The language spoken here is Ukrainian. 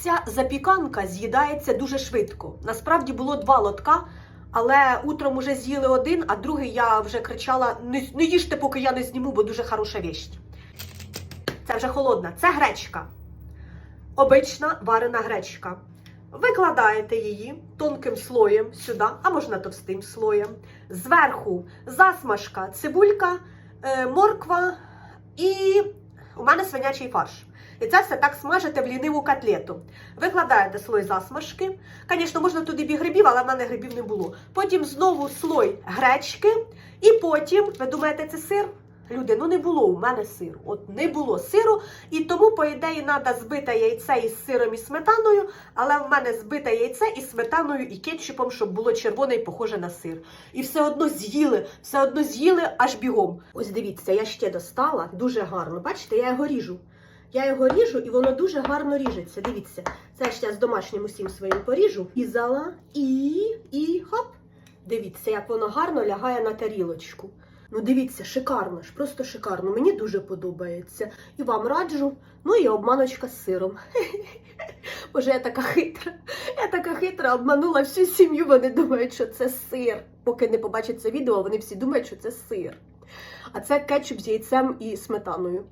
Ця запіканка з'їдається дуже швидко. Насправді було два лотка, але утром уже з'їли один, а другий я вже кричала: не, не їжте, поки я не зніму, бо дуже хороша вість. Це вже холодна. Це гречка. Обична варена гречка. Викладаєте її тонким слоєм сюди, а можна товстим слоєм. Зверху засмажка, цибулька, е, морква і у мене свинячий фарш. І це все так смажите в ліниву котлету. Викладаєте слой засмажки. Звісно, можна туди бі грибів, але в мене грибів не було. Потім знову слой гречки. І потім, ви думаєте, це сир? Люди, ну не було у мене сиру. От не було сиру, і тому, по ідеї, треба збите яйце із сиром і сметаною, але в мене збите яйце із сметаною і кетчупом, щоб було червоне і похоже на сир. І все одно з'їли, все одно з'їли аж бігом. Ось дивіться, я ще достала дуже гарно. Бачите, я його ріжу. Я його ріжу і воно дуже гарно ріжеться. Дивіться, це я ще з домашнім усім своїм поріжу. І зала, і, і хоп. Дивіться, як воно гарно лягає на тарілочку. Ну, дивіться, шикарно ж, просто шикарно. Мені дуже подобається. І вам раджу. Ну і обманочка з сиром. Боже, я така хитра. Я така хитра, обманула всю сім'ю. Вони думають, що це сир. Поки не побачать це відео, вони всі думають, що це сир. А це кетчуп з яйцем і сметаною.